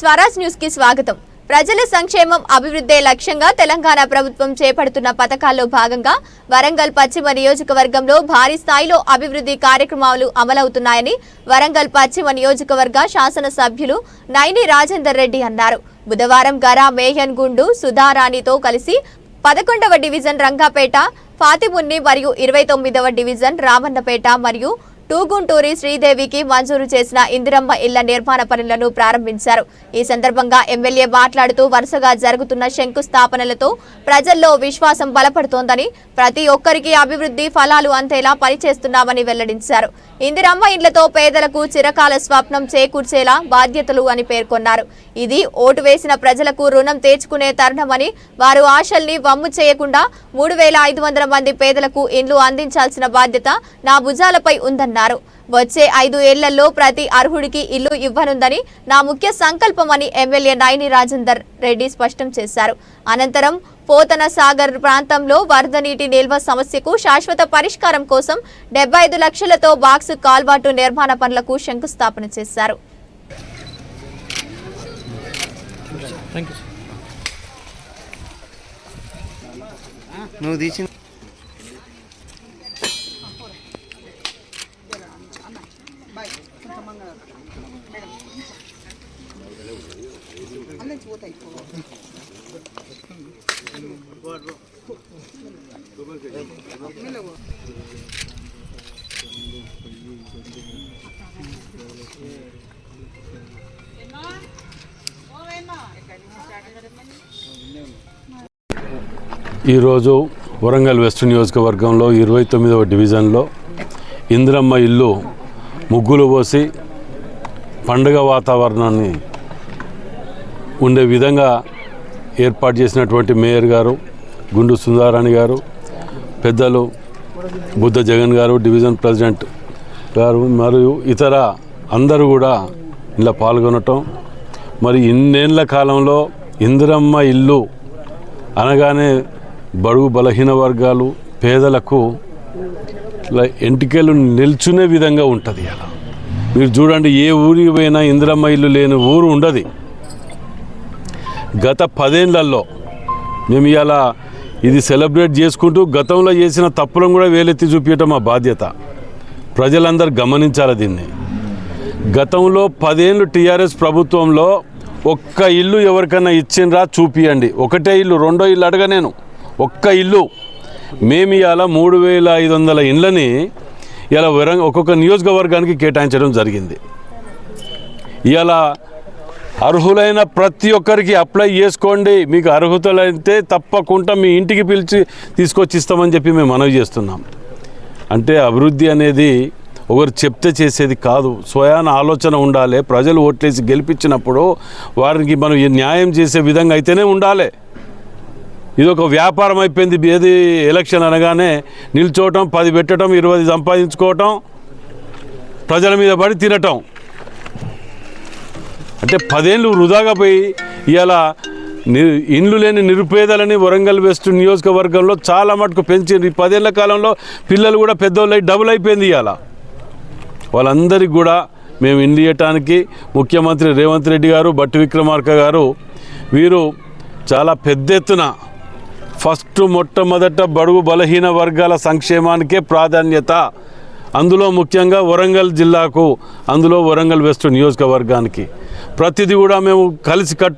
స్వరాజ్ న్యూస్కి స్వాగతం. ప్రజల సంక్షేమం అభివృద్ధే లక్ష్యంగా తెలంగాణ ప్రభుత్వం చేపడుతున్న పథకాల్లో భాగంగా వరంగల్ పశ్చిమ నియోజకవర్గంలో భారీ స్థాయిలో అభివృద్ధి కార్యక్రమాలు అమలవుతున్నాయని వరంగల్ పశ్చిమ నియోజకవర్గ శాసనసభ్యులు నైని రాజేందర్ రెడ్డి అన్నారు. బుధవారం గరా మేహన్ గుండు సుధారాణితో కలిసి పదకొండవ డివిజన్ రంగాపేట ఫాతిమున్ని మరియు ఇరవై తొమ్మిదవ డివిజన్ రామన్నపేట మరియు టూగుంటూరి శ్రీదేవికి మంజూరు చేసిన ఇందిరమ్మ ఇళ్ళ నిర్మాణ పనులను ప్రారంభించారు. ఈ సందర్భంగా ఎమ్మెల్యే మాట్లాడుతూ వరుసగా జరుగుతున్న శంకుస్థాపనలతో ప్రజల్లో విశ్వాసం బలపడుతోందని ప్రతి ఒక్కరికి అభివృద్ధి ఫలాలు అందేలా పనిచేస్తున్నామని వెల్లడించారు. ఇందిరమ్మ ఇండ్లతో పేదలకు చిరకాల స్వప్నం చేకూర్చేలా బాధ్యతలు అని పేర్కొన్నారు. ఇది ఓటు వేసిన ప్రజలకు రుణం తీర్చుకునే తరుణమని వారు ఆశల్ని వమ్ము చేయకుండా మూడు వేల ఐదు వందల మంది పేదలకు ఇండ్లు అందించాల్సిన బాధ్యత నా భుజాలపై ఉందన్నారు. వచ్చే ఐదు ఏళ్ళలో ప్రతి అర్హుడికి ఇల్లు ఇవ్వనుందని నా ముఖ్య సంకల్పమని ఎమ్మెల్యే నైని రాజేందర్ రెడ్డి స్పష్టం చేశారు. అనంతరం పోతన సాగర్ ప్రాంతంలో వరద నీటి నిల్వ సమస్యకు శాశ్వత పరిష్కారం కోసం డెబ్బై ఐదు లక్షలతో బాక్స్ కాల్వాటు నిర్మాణ పనులకు శంకుస్థాపన చేశారు. థ్యాంక్ ఈరోజు వరంగల్ వెస్ట్ నియోజకవర్గంలో ఇరవై తొమ్మిదవ డివిజన్లో ఇందిరమ్మ ఇల్లు ముగ్గులు పోసి పండుగ వాతావరణాన్ని ఉండే విధంగా ఏర్పాటు చేసినటువంటి మేయర్ గారు గుండు సుందారాణి గారు పెద్దలు బుద్ధ జగన్ గారు డివిజన్ ప్రెసిడెంట్ గారు మరియు ఇతర అందరూ కూడా ఇలా పాల్గొనటం. మరి ఇన్నేళ్ళ కాలంలో ఇందిరమ్మ ఇల్లు అనగానే బడుగు బలహీన వర్గాలు పేదలకు ఇలా ఎంటికలు నిల్చునే విధంగా ఉంటుంది అలా. మీరు చూడండి ఏ ఊరికి పోయినా ఇందిరమ్మ ఇల్లు లేని ఊరు ఉండదు. గత పదేళ్ళలో మేము ఇవాళ ఇది సెలబ్రేట్ చేసుకుంటూ గతంలో చేసిన తప్పులను కూడా వేలెత్తి చూపించడం మా బాధ్యత. ప్రజలందరూ గమనించాలి దీన్ని? గతంలో పదేళ్ళు టీఆర్ఎస్ ప్రభుత్వంలో ఒక్క ఇల్లు ఎవరికైనా ఇచ్చిండ్రా చూపియండి. ఒకటే ఇల్లు రెండో ఇల్లు అడగ నేను. ఒక్క ఇల్లు. మేము ఇవాళ మూడు వేల ఐదు వందల ఇండ్లని ఇలా వరంగ ఒక్కొక్క నియోజకవర్గానికి కేటాయించడం జరిగింది. ఇలా అర్హులైన ప్రతి ఒక్కరికి అప్లై చేసుకోండి. మీకు అర్హతలైతే తప్పకుండా మీ ఇంటికి పిలిచి తీసుకొచ్చి ఇస్తామని చెప్పి మేము మనవి చేస్తున్నాం. అంటే అభివృద్ధి అనేది ఒకరు చెప్తే చేసేది కాదు. స్వయాన ఆలోచన ఉండాలి. ప్రజలు ఓట్లేసి గెలిపించినప్పుడు వారికి మనం ఈ న్యాయం చేసే విధంగా అయితేనే ఉండాలి. ఇది ఒక వ్యాపారం అయిపోయింది. ఏది ఎలక్షన్ అనగానే నిల్చోవటం పది పెట్టడం ఇరవై సంపాదించుకోవటం ప్రజల మీద పడి తినటం. అంటే పదేళ్ళు వృధాగా పోయి ఇవాళ ని ఇండ్లు లేని నిరుపేదలని వరంగల్ వెస్ట్ నియోజకవర్గంలో చాలా మటుకు పెంచింది ఈ పదేళ్ళ కాలంలో పిల్లలు కూడా పెద్దోళ్ళు అయి డబుల్ అయిపోయింది ఇవాళ వాళ్ళందరికీ కూడా మేము ఇండ్లు ఇవ్వటానికి ముఖ్యమంత్రి రేవంత్ రెడ్డి గారు బట్టి విక్రమార్క గారు వీరు చాలా పెద్ద ఎత్తున ఫస్ట్ మొట్టమొదట బడుగు బలహీన వర్గాల సంక్షేమానికే ప్రాధాన్యత. అందులో ముఖ్యంగా వరంగల్ జిల్లాకు అందులో వరంగల్ వెస్ట్ నియోజకవర్గానికి. ప్రతిదీ కూడా మేము కలిసి కట్టు